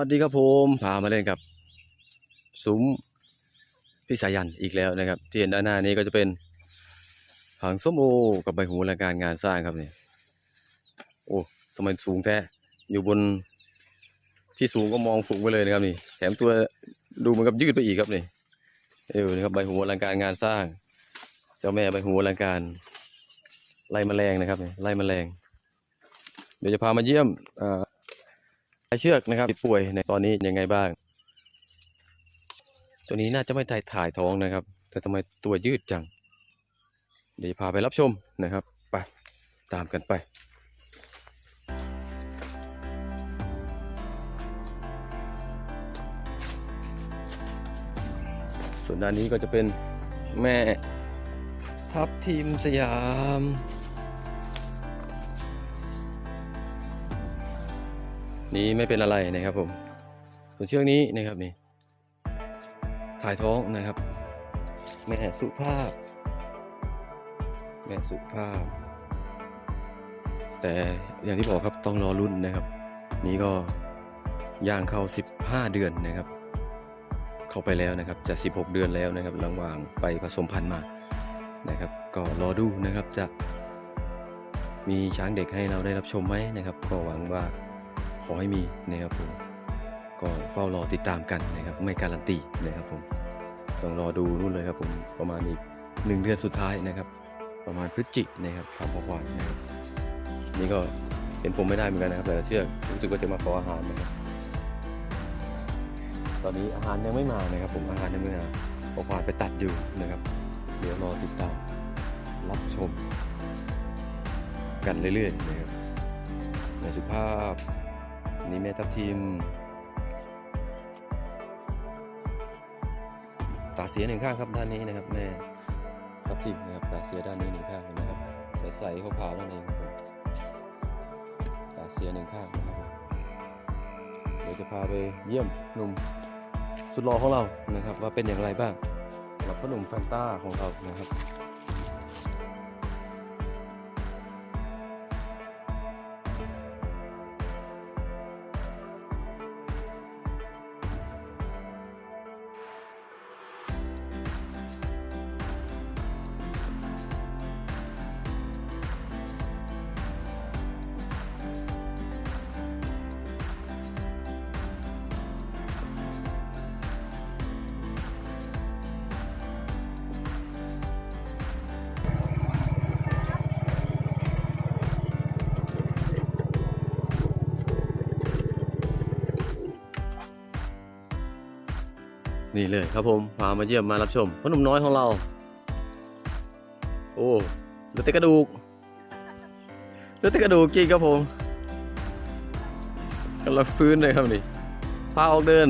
สวัสดีครับผมพามาเล่นกับซุ้มพี่สายันอีกแล้วนะครับ ที่เห็นด้านหน้านี้ก็จะเป็นผังส้มโอกับใบหูและการงานสร้างครับนี่โอ้ทำไมสูงแท้อยู่บนที่สูงก็มองสูงไปเลยนะครับนี่แถมตัวดูเหมือนกับยืดไปอีกครับนี่เออนะครับใบหูอลังการงานสร้าง เจ้าแม่ใบหูอลังการ ไล่แมลงนะครับนี่ไล่แมลง เดี๋ยวจะพามาเยี่ยมอ่า เชือกนะครับป่วยในตอนนี้ยังไงบ้าง ตัวนี้น่าจะไม่ถ่ายถ่ายท้องนะครับ แต่ทำไมตัวยืดจัง เดี๋ยวพาไปรับชมนะครับ ไป ตามกันไปส่วนด้านนี้ก็จะเป็นแม่ทับทีมสยาม นี้ไม่เป็นอะไรนะครับผมส่วนเชือกนี้นะครับนี่ถ่ายท้องนะครับ แม่สุภาพ แม่สุภาพ แต่อย่างที่บอกครับต้องรอรุ่นนะครับ นี้ก็ย่างเข้า 15 เดือนนะครับ เข้าไปแล้วนะครับจะ 16 เดือนแล้วนะครับระหว่างไปผสมพันธุ์มานะครับ ก็รอดูนะครับจะมีช้างเด็กให้เราได้รับชมไหมนะครับ ก็หวังว่า ขอให้มีนะครับผมก็เฝ้ารอติดตามกันนะครับ ไม่การันตีนะครับผมต้องรอดูนู่นเลยครับผมประมาณอีกหนึ่งเดือนสุดท้ายนะครับ ประมาณพฤศจิกนะครับทำประวัตินะครับนี่ก็เห็นผมไม่ได้เหมือนกันนะครับ แต่เชื่อรู้สึกว่าจะมาขออาหารนะครับตอนนี้อาหารยังไม่มานะครับ ผมอาหารยังไม่มาประวัติไปตัดอยู่นะครับ เดี๋ยวรอติดตามรับชม กันเรื่อยๆนะครับในสุภาพ นี่แม่ทับทิมตาเสียหนึ่งข้างครับด้านนี้นะครับแม่ทับทิมนะครับตาเสียด้านนี้หนึ่งข้างนะครับใสๆขาวๆนั่นเองครับผมตาเสียหนึ่งข้างนะครับเดี๋ยวจะพาไปเยี่ยมหนุ่มสุดหล่อของเรานะครับ ว่าเป็นอย่างไรบ้างสำหรับพ่อหนุ่มแฟนต้าของเรานะครับ นี่เลยครับผมพามาเยี่ยมมารับชมพ่อหนุ่มน้อยของเรา โอ้เหลือแต่กระดูกเหลือแต่กระดูกจริงครับผมกำลังฟื้นเลยครับนี่พาออกเดิน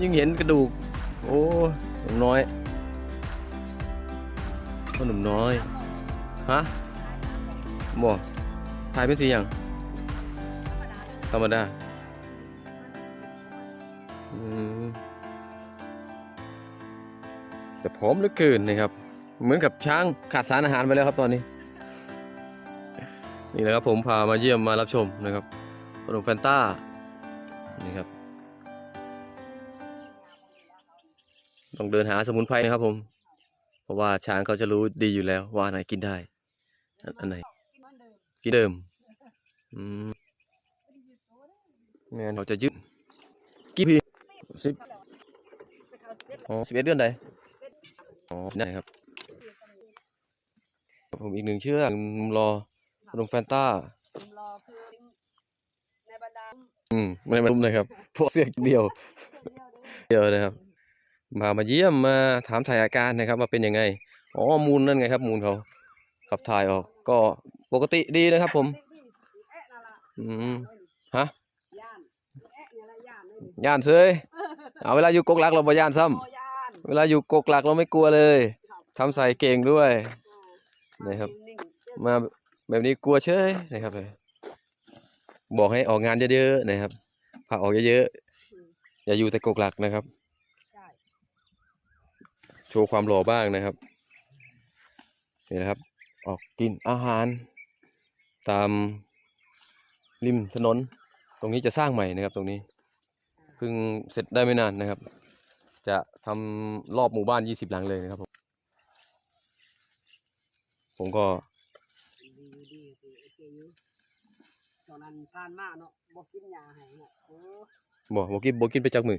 ยิ่งเห็นกระดูก โอ้หนุ่มน้อยพ่อหนุ่มน้อยฮะบ่ถ่ายเป็นสีอย่างธรรมดา แต่ผอมเหลือเกินนะครับ เหมือนกับช้างขาดสารอาหารไปแล้วครับตอนนี้ นี่แหละครับผมพามาเยี่ยมมารับชมนะครับขนมแฟนต้านี่ครับต้องเดินหาสมุนไพรนะครับผม เพราะว่าช้างเขาจะรู้ดีอยู่แล้ว ว่าอันไหนกินได้ อันอันไหนกินเดิมอืมแม่นเขาจะยึดกี่ปีสิบอ๋อสิบเอ็ดเดือนใด อ๋อได้ครับครับผมอีกหนึ่งเชือกหนุ่มรอขนมแฟนต้าผมรอคือในบรรดาอืมไม่มารุมเลยครับ พวกเสื้อเดียวเที่ยวเดียวเด้อเดียวนะครับ มามาเยี่ยมมาถามถ่ายอาการนะครับว่าเป็นยังไง อ๋อมูลนั่นไงครับ มูลเขาขับถ่ายออก ก็ปกติดีนะครับ ผมแอะนั่นล่ะอืมฮะย่านแอะเนี่ยละย่านเลยย่านเซยเอาเวลาอยู่กกหลักเราบ่ย่านซ้โอย่านำ เวลาอยู่กกหลักเราไม่กลัวเลยทำใส่เก่งด้วยอ่านะครับนิ่งๆมาแบบนี้กลัวเชยนะครับเลยบอกให้ออกงานเยอะๆนะครับพาออกเยอะๆอย่าอยู่แต่กกหลักนะครับใช่โชว์ความหล่อบ้างนะครับนี่นะครับ ออกกินอาหาร ตามริมถนน ตรงนี้จะสร้างใหม่นะครับ ตรงนี้เพิ่งเสร็จได้ไม่นานนะครับจะ ทำรอบหมู่บ้านยี่สิบหลังเลยนะครับผมผมก็ดีดีดีโอเคอยู่ตอนนั้นผ่านมาเนาะบ่กินยาให้เนาะโอ้บอกบอกกินบอกกินไปจากมือ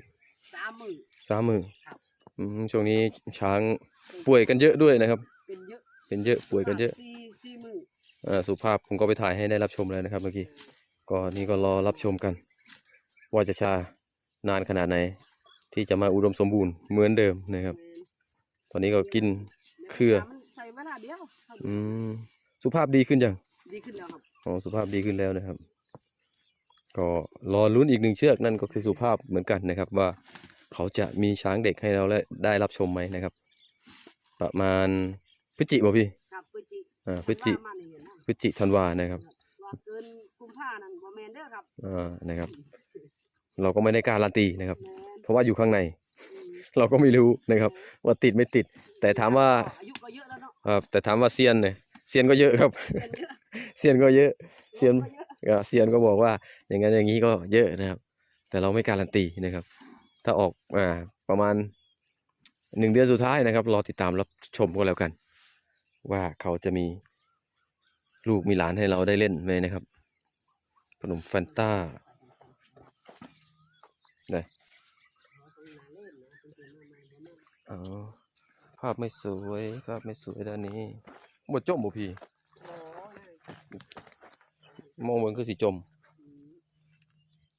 สามมื้อสามมือครับอืมช่วงนี้ช้างป่วยกันเยอะด้วยนะครับ เป็นเยอะเป็นเยอะป่วยกันเยอะสี่สี่มื้ออ่าสุภาพผมก็ไปถ่ายให้ได้รับชมแล้วนะครับเมื่อกี้ก็นี่ก็รอรับชมกัน ว่าจะชานานขนาดไหน ที่จะมาอุดมสมบูรณ์เหมือนเดิมนะครับ ตอนนี้ก็กินเครือมันใส่เวลาเดียวครับอืมสุภาพดีขึ้นยังดีขึ้นแล้วครับอ๋อสุภาพดีขึ้นแล้วนะครับ ก็รอลุ้นอีกหนึ่งเชือกนั่นก็คือสุภาพเหมือนกันนะครับ ว่าเขาจะมีช้างเด็กให้เราและได้รับชมไหมนะครับ ประมาณพฤศจิบ่พี่ครับพฤศจิอ่าพฤศจิว่ามานี่เห็นนะพฤศจิธันวานะครับว่าเกินกุมภานั่นบ่แม่นเด้อครับอ่านะครับ เราก็ไม่ได้การันตีนะครับแม่น เพราะว่าอยู่ข้างในอืมเราก็ไม่รู้นะครับ ว่าติดไม่ติด แต่ถามว่าอายุก็เยอะแล้วเนาะครับแต่ถามว่าเซียนเนี่ยเซียนก็เยอะครับ เซียนเยอะเซียนก็เยอะเซียนก็เยอะก็เซียนก็บอกว่าอย่างนั้นอย่างนี้ก็เยอะนะครับ แต่เราไม่การันตีนะครับ ถ้าออกอ่าประมาณหนึ่งเดือนสุดท้ายนะครับรอติดตามรับชมก็แล้วกัน ว่าเขาจะมีลูกมีหลานให้เราได้เล่นไหมนะครับขนมแฟนต้าไหน อ๋อภาพไม่สวย ภาพไม่สวยด้านนี้หมดจมบ่พี่โอ้ยมองเหมือนคือสีจมอืม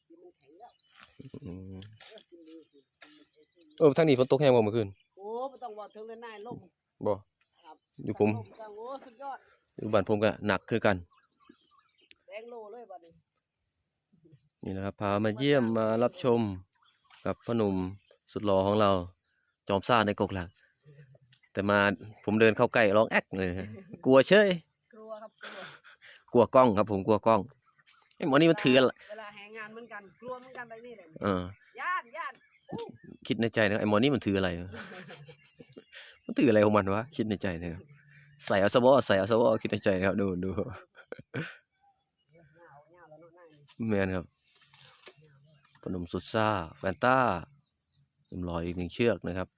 กินมันแข็งแล้วอืมเออกินดีสิเออทางนี้ฝนตกแห้งบ่เมื่อคืนโอ้บ่ต้องว่าถึงเลยนายลมบ่ครับอยู่ผมลจังโอ้สุดยอดอยู่บ้านผมก็หนักคือกันแดงโลเลยบัดนี้นี่นะครับพามาเยี่ยมมารับชมกับพ่อหนุ่ม สุดหล่อของเราจอมซ่าในกกหลัก แต่มาผมเดินเข้าใกล้ร้องแอ๊กเลยฮะกลัวเชยกลัวครับกลัวกลัวกล้องครับ ผมกลัวกล้องไอ้หมอนี่มันถืออะไรเวลาแหงงานเหมือนกันกลัวเหมือนกันไปนี่แหละเออย่านย่านคิดในใจนะไอ้หมอนี่มันถืออะไรวะมันถืออะไรของมันวะคิดในใจนะครับใส่เอาสวอใส่เอาสวอคิดในใจนะครับดูดูเหงาเหงาแล้วเนาะนายนี่แมนครับขนมสุดซ่าแฟนต้า หนุ่มหล่ออีกหนึ่งเชือกนะครับ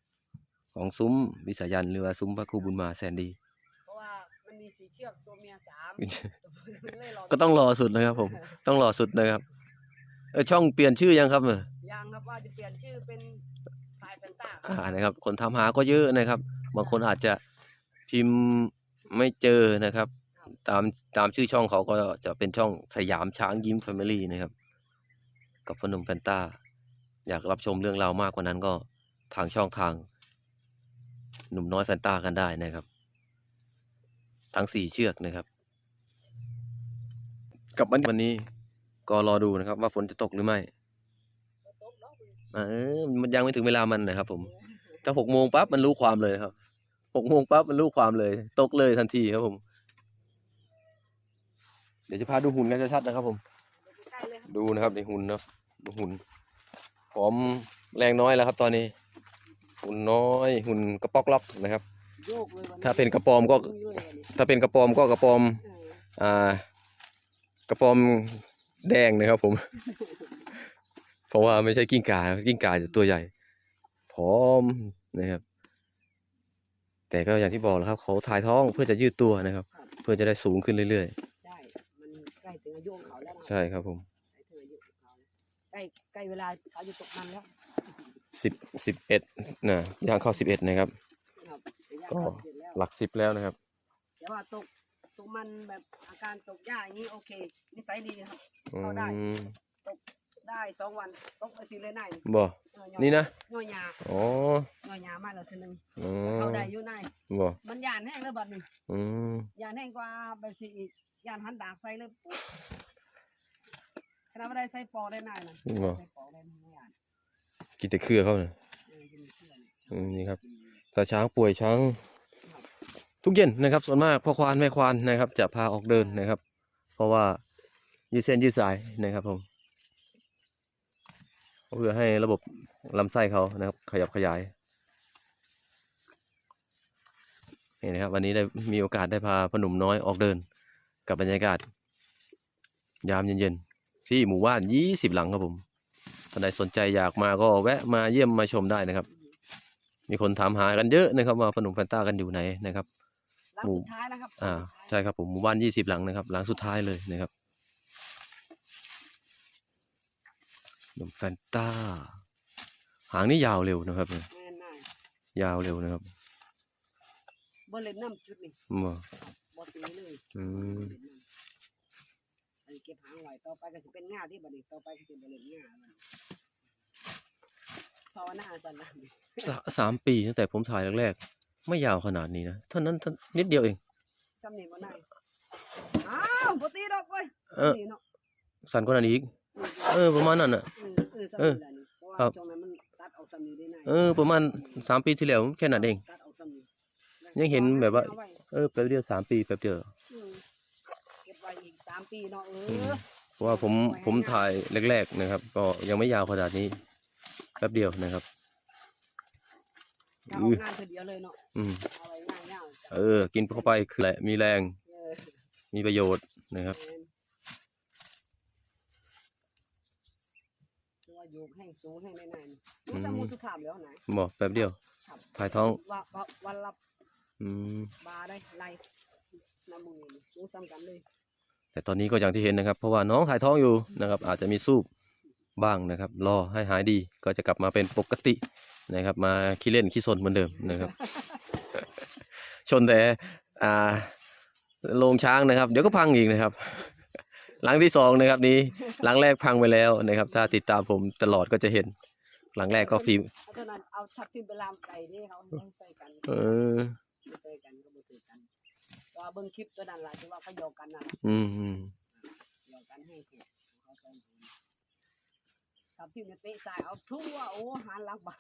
ของซุ้มวิสายันหรือว่าซุ้มพระครูบุญมาแสนดี เพราะว่ามันมีสีเชือกตัวเมียสามเลยรก็ต้องรอสุดนะครับ ผม ต้องรอสุดนะครับเออช่องเปลี่ยนชื่อยังครับเนี่ยยังครับว่าจะเปลี่ยนชื่อเป็นพายแฟนต้าอ่านะครับ คนทำหาก็เยอะนะครับ บางคนอาจจะพิมพ์ไม่เจอนะครับ ตามตามชื่อช่องเขาก็จะเป็นช่องสยามช้างยิ้มแฟมิลี่นะครับ กับพนมแฟนต้า อยากรับชมเรื่องราวมากกว่านั้นก็ทางช่องทาง หนุ่มน้อยแฟนตากันได้นะครับ ทั้งสี่เชือกนะครับ กับวันนี้ก็รอดูนะครับ ว่าฝนจะตกหรือไม่เออมันยังไม่ถึงเวลามันนะครับ ผมถ้าหกโมงปั๊บมันรู้ความเลยครับหกโมงปั๊บมันรู้ความเลย ตกเลยทันทีครับผม เดี๋ยวจะพาดูหุ่นกันชัดๆนะครับ ผม ดูนะครับในหุ่นนะดูหุ่น อมแรงน้อยแล้วครับ ตอนนี้ หุ่นน้อย หุ่นกระป๊อกล็อกนะครับ โยกเลยวันนี้ถ้าเป็นกระปอมก็ ยุ่ยเลยวันนี้ถ้าเป็นกระปอมก็กระปอม เอออ่ากระปอมแดงนะครับผม เพราะว่าไม่ใช่กิ้งก่ากิ้งก่าจะตัวใหญ่ผอมนะครับ แต่ก็อย่างที่บอกแล้วครับ เขาถ่ายท้องเพื่อจะยืดตัวนะครับ เพื่อจะได้สูงขึ้นเรื่อยได้ มันใกล้ถึงอายุของเขาแล้วนะๆ ใช่ครับผม ใกล้ใกล้เวลาเขาจะตกมันแล้วสิบสิบเอ็ดนะย่างเข้าสิบเอ็ดนะครับครับระยะก็เวลาเสร็จแล้วหลักสิบแล้วนะครับ แต่ว่าตกตกมันแบบอาการตกยากอย่างนี้โอเคนิสัยดีครับ อืเข้าได้ มได้สองวันตกไปสิเลยนายบ่ เออย่อนี่นะย่อยาอ๋อย่อยามาแล้วทีนึงอ๋อเข้าได้อยู่นายบ่ มันยานแห้งแล้วบัดนี้อืมยานแห้งกว่าแบบสิอีกยานหันดากใส่เลยปุ๊บ ขนาดไม่ได้ใส่ปอได้นายนะบ่ใส่ปอได้ไม่ยานกินแต่เครือเขาเนี่ยเออเป็นเพื่อนอืมนี่ครับถ้าช้างป่วยช้าง ทุกเย็นนะครับ ส่วนมากพ่อควานแม่ควานนะครับ จะพาออกเดินนะครับ เพราะว่ายืดเส้นยืดสายนะครับผมเพื่อให้ระบบลำไส้เขานะครับ ขยับขยายนี่นะครับ วันนี้ได้มีโอกาสได้พาพอหนุ่มน้อยออกเดินกับบรรยากาศ ยามเย็นๆ ที่หมู่บ้านยี่สิบหลังครับผมสานใดสนใจอยากมาก็แวะมาเยี่ยมมาชมได้นะครับ มีคนถามหากันเยอะนะครับว่าพอหนุ่มแฟนต้ากันอยู่ไหนนะครับ หลังหมู่สุดท้ายนะครับอ่าใช่ครับผมหมู่บ้านยี่สิบหลังนะครับ หลังสุดท้ายเลยนะครับหนุ่มแฟนต้า หางนี่ยาวเร็วนะครับเนี่ยแม่นนายยาวเร็วนะครับบ่เล่นน้ำจุดนี่อืมบ่ตีเลยอืม บ่เล่นน้ำ อันนี้เก็บหางไว้ต่อไปก็สิเป็นง่าที่บัดนี้ต่อไปก็สิบ่เล่นง่ามันภาวนาสั่นนะสาสามปีตั้งแต่ผมถ่ายแรกๆ ไม่ยาวขนาดนี้นะเท่านั้นเท่านิดเดียวเองจำนี่บ่นายอ้าวบ่ตีดอกเว้ยเออ นี่เนาะสั้นกว่านั้นอีก เออ ประมาณนั้นอะเออเออซ้ำนี่แหละนี่เพราะว่าครับ ช่วงนั้นมันตัดเอาซ้ำนี่ได้นายเออ ประมาณสามปีที่แล้วแค่นั้นเอง ตัดเอาซ้ำนี่ยังเห็นแบบว่าเอไเออแป๊บเดียวสามปีแป๊บเดียว อืมเก็บไว้อีกสามปีเนาะเออืมอเพราะว่าผมผมถ่ายแรกๆนะครับ ก็ยังไม่ยาวขนาดนี้แป๊บเดียวนะครับจะเอาอื้องานเธอเดียวเลยเนาะอืมเอาไว้ง่ายเงาเออ กินเข้าไปคือแหละมีแรงเออมีประโยชน์นะครับแม่นตัวอยู่แห้งสูงแห้งได้นานอืมันมจะมูสุขามแล้วไหนบอกแป๊บเดียวครับถ่ายท้องว่าว่าวันละอืมบาได้ไล่น้ำมือนี่รู้ซ้ำกันเลย แต่ตอนนี้ก็อย่างที่เห็นนะครับ เพราะว่าน้องถ่ายท้องอยู่นะครับ อาจจะมีสูบบ้างนะครับ รอให้หายดีก็จะกลับมาเป็นปกตินะครับ มาขี้เล่นขี้สนเหมือนเดิมนะครับ ชนแต่อ่าโรงช้างนะครับ เดี๋ยวก็พังอีกนะครับ หลังที่สองนะครับนี้หลังแรกพังไปแล้วนะครับ ถ้าติดตามผมตลอดก็จะเห็น หลังแรกก็ฟิล์มเอาเท่านั้นเอาทับทิมไปลามไก่นี่เขาต้องใส่กันเออไม่ใส่กันก็บ่ถือกัน ก็เบิ่งคลิปตัวนั้นล่ะที่ว่าเขาโยกกันน่ะอืมอืมโยกกันให้ถูกเขาใส่ถุงทับทิมเนี่ยเตะสายเอาทั่วโอ้หันหลังบ่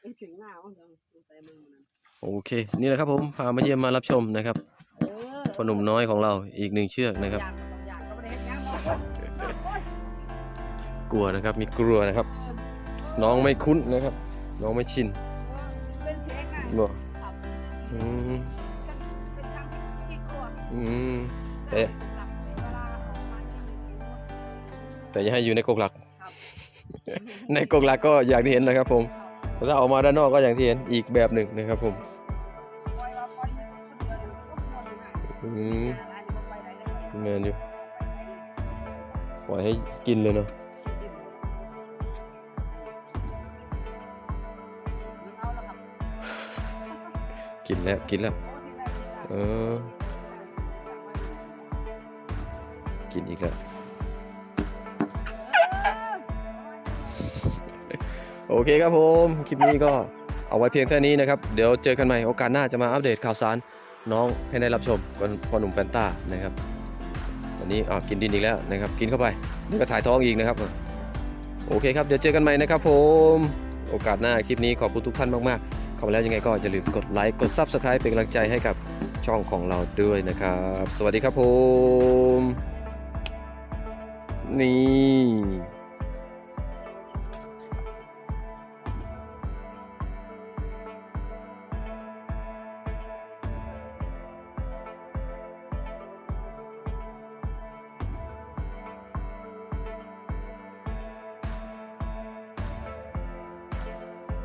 ไปถึงหน้ามันจังใส่มือมันนั้นโอเค นี่แหละครับผมพามาเยี่ยมมารับชมนะครับเออพ่อหนุ่มน้อยของเราอีกหนึ่งเชือกนะครับ อยากก็อยากก็บ่ได้เฮ็ดหยังหรอกโอ๊ยกลัวนะครับ มีกลัวนะครับ น้องไม่คุ้นนะครับ น้องไม่ชินเป็นเสียงไงบอกครับอืม อืมแต่หลับเวลาออกมาอย่างนี้แต่อย่าให้อยู่ในกรงหลักครับในกรงหลักก็อย่างที่เห็นนะครับ ผมแต่ถ้าออกมาด้านนอกก็อย่างที่เห็นอีกแบบหนึ่งนะครับ ผมปล่อยเราปล่อยอยู่คนเดียวเลยก็ปล่อยอยู่ไหนอืมร้านนี้บ่ไปไหนเลยเงินอยู่ปล่อยให้กินเลยเนาะเอาแล้วครับกินแล้วกินแล้วโอ้สิได้สิได้เออ กินอีกแล้วโอเคครับผม คลิปนี้ก็เอาไว้เพียงแค่นี้นะครับ เดี๋ยวเจอกันใหม่โอกาสหน้าจะมาอัปเดตข่าวสารน้องให้ได้รับชมกันพ่อหนุ่มแฟนต้านะครับวันนี้อ่ากินดินอีกแล้วนะครับ กินเข้าไปเดี๋ยวก็ถ่ายท้องอีกนะครับ โอเคครับ เดี๋ยวเจอกันใหม่นะครับผม โอกาสหน้าคลิปนี้ขอบคุณทุกท่านมากๆเข้ามาแล้วยังไงก็อย่าลืมกดไลค์กด Subscribe เป็นกำลังใจให้กับช่องของเราด้วยนะครับ สวัสดีครับผม นี่